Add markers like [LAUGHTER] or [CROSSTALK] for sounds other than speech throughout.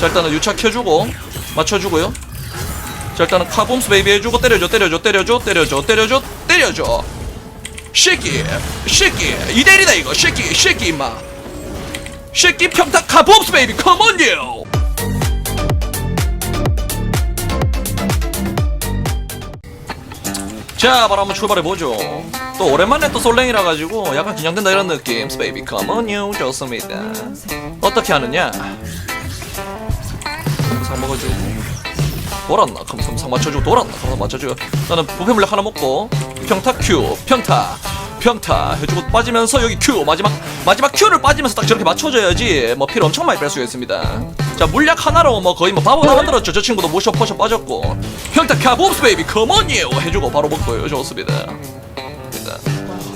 자 일단은 유차 켜주고 맞춰주고요. 자 일단은 카붐스 베이비 해주고 때려줘 때려줘 때려줘 때려줘 때려줘 때려줘. 쉐끼 쉐끼 이대리다 이거. 쉐끼 쉐끼 임마. 쉐끼 평타 카붐스 베이비 컴온요 자 바로 한번 출발해보죠. 또 오랜만에 또 솔랭이라 가지고 약간 긴장된다 이런 느낌. 베이비 컴온요 좋습니다. 어떻게 하느냐 상 먹어주고. 돌았나? 삼상 맞춰주고 돌았나? 그럼 맞춰주고 나는 부패 물약 하나 먹고 평타 큐 평타 평타 해주고 빠지면서 여기 큐 마지막 마지막 큐를 빠지면서 딱 저렇게 맞춰줘야지 뭐 피를 엄청 많이 뺄 수가 있습니다. 자 물약 하나로 뭐 거의 뭐 바보가 만들었죠 저 친구도 모셔 퍼셔 빠졌고. 평타 카봅스 베이비 컴온이에요 해주고 바로 먹고요. 좋습니다.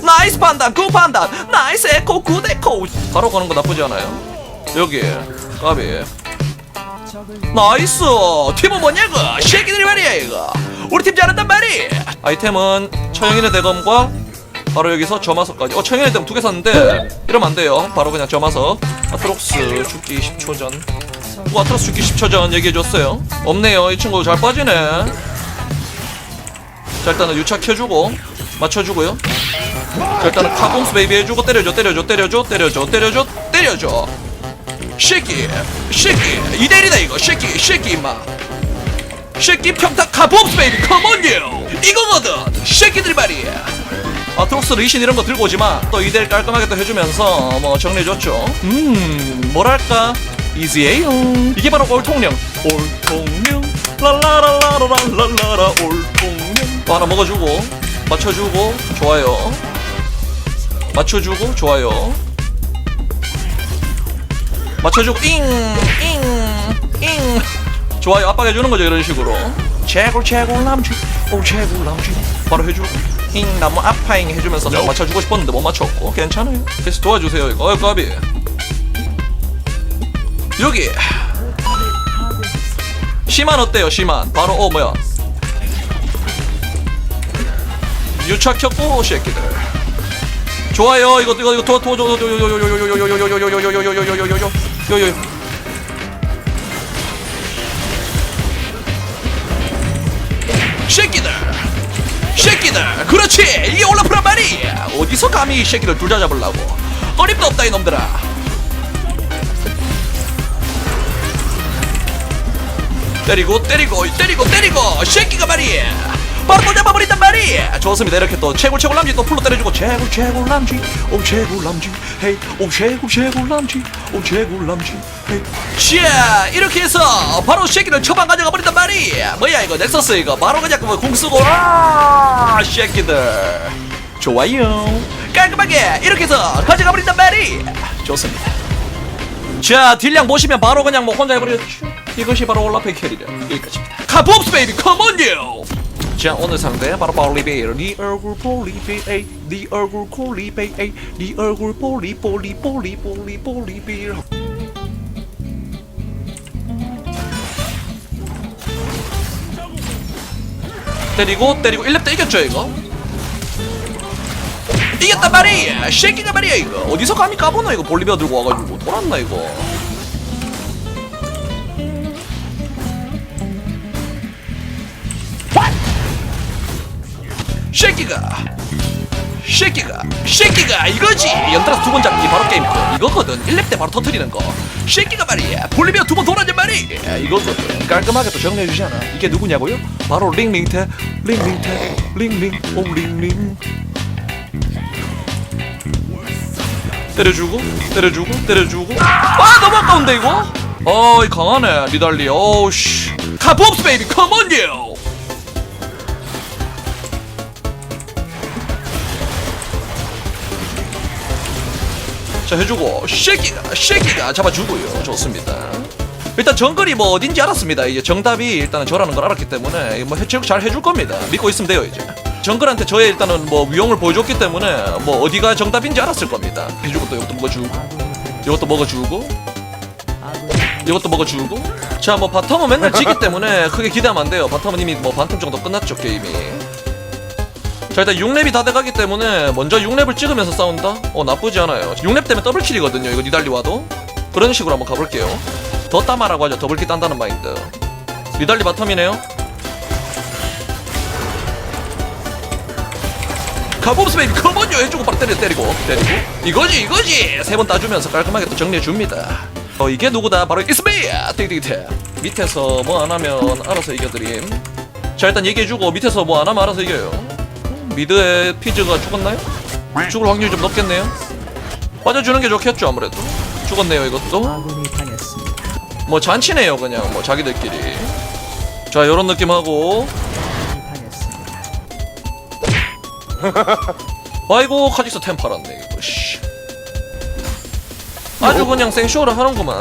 나이스 판단 굿 판단! 나이스 에코 굿 에코! 바로 가는 거 나쁘지 않아요. 여기 까비 나이스. 팀은 뭐냐고. 쉐끼들이 말이야 이거. 우리 팀 잘한단 말이. 아이템은 처형인의 대검과 바로 여기서 점화석까지. 어 처형인의 대검 두 개 샀는데 이러면 안 돼요. 바로 그냥 점화석. 아트록스 죽기 10초 전. 누가 아트록스 죽기 10초 전 얘기해줬어요. 없네요. 이 친구 잘 빠지네. 자 일단은 유차 켜주고 맞춰주고요. 자 일단은 카공스 베이비 해주고 때려줘 때려줘 때려줘 때려줘 때려줘 때려줘 쉐끼 쉐끼 이대리다 이거. 쉐끼 쉐끼 임마. 쉐끼 평타 카봄스 베이비. 컴온요 이거거든. 쉐끼들 말이야. 아 트록스 리신 이런 거 들고 오지마. 또 이대를 깔끔하게 또 해주면서 뭐 정리해줬죠. 음 뭐랄까? 이지해요. 이게 바로 올통령. 올통령. 랄라라라라라라라 올통령. 또 하나 먹어주고 맞춰주고 좋아요. 맞춰주고 좋아요 맞춰주고 잉잉잉 좋아요 압박해주는 거죠 이런 식으로 최고 최고 남지 오 최고 남지 바로 해주고 잉 나무 아파잉 해주면서 좀 맞춰주고 싶었는데 못 맞췄고 괜찮아요 계속 도와주세요 이거 어이 까비 여기 시만 어때요 시만 바로 어 뭐야 유착 켰고 새끼들 좋아요 이거 이거 이거 도와 도와 도와 도와 요요 새끼들. 새끼들. 그렇지. 이게 올라프란 말이야 어디서 감히 이 새끼들 둘 다 잡으려고. 어림도 없다 이놈들아. 때리고 때리고 때리고 때리고. 새끼가 말이야. 바로 또 잡아버린단 말이야 좋습니다. 이렇게 또 최고 최고 남지 또 풀로 때려주고 최고 최고 남지 오 최고 남지 헤이. 오 최고 최고 남지 오 최고 남지 헤이. 자 이렇게 해서 바로 새끼들 처방 가져가 버린단 말이야 뭐야 이거 넥서스 이거. 바로 그냥 그공 쓰고 아 새끼들. 좋아요. 깔끔하게 이렇게 해서 가져가 버린단 말이야 좋습니다. 자 딜량 보시면 바로 그냥 뭐 혼자 해버렸죠 이것이 바로 올라페 캐리를 여기까지입니다. 카봅스 베이비. 컴온요 자 오늘 상대 바로 볼리베이어 네 얼굴 볼리베이. 네 얼굴 콜리베이. 네 얼굴 볼리 볼리 볼리 볼리 볼리베이어 때리고 때리고. 1렙 때 이겼죠 이거? 이겼단 말이야 쉐끼가 말이야 이거. 어디서 감히 까보나 이거? 볼리비아 들고 와가지고. 돌았나 이거 쉐끼가. 쉐끼가 쉐끼가 이거지. 연달아서 두 번 잡기 바로 게임 끝 이거거든. 1렙 때 바로 터트리는 거. 쉐끼가 말이야. 볼리비아 두 번 돌아지 말이야 이거거든. 깔끔하게 또 정리해주잖아? 이게 누구냐고요? 바로 링링테 링링테 링링 오 링링. 때려주고 때려주고 때려주고. 아 너무 아까운데 이거? 어이 강하네 리달리. 어우씨. 카봅스 베이비. 컴온요 자 해주고 쉐끼가 쉐끼가 잡아주고요. 좋습니다. 일단 정글이 뭐 어딘지 알았습니다. 이제 정답이 일단은 저라는 걸 알았기 때문에 뭐 해체력 잘 해줄 겁니다. 믿고 있으면 돼요 이제. 정글한테 저의 일단은 뭐 위용을 보여줬기 때문에 뭐 어디가 정답인지 알았을 겁니다. 해주고 또 이것도 먹어주고 이것도 먹어주고 이것도 먹어주고. 자 뭐 바텀은 맨날 지기 때문에 크게 기대하면 안 돼요. 바텀은 이미 뭐 반틈 정도 끝났죠 게임이 자 일단 6렙이 다 돼가기 때문에 먼저 6렙을 찍으면서 싸운다? 어 나쁘지 않아요. 6렙 때문에 더블킬이거든요 이거 니달리 와도. 그런 식으로 한번 가볼게요. 더 따마라고 하죠 더블킥 딴다는 마인드. 니달리 바텀이네요. 가봅스 베이비 컴온요! 해주고 바로 때려 때리고 때리고. 이거지 이거지! 세 번 따주면서 깔끔하게 또 정리해줍니다. 어 이게 누구다? 바로 이스베이야 띠띠띠. 밑에서 뭐 안하면 알아서 이겨드림. 자 일단 얘기해주고 밑에서 뭐 안하면 알아서 이겨요 미드에 피즈가 죽었나요? 죽을 확률이 좀 높겠네요. 빠져주는 게 좋겠죠 아무래도. 죽었네요 이것도. 뭐 잔치네요 그냥. 뭐 자기들끼리. 자 요런 느낌하고. [LAUGHS] 아이고 카직스 템 팔았네 이거 씨. 아주 그냥 생쇼를 하는구만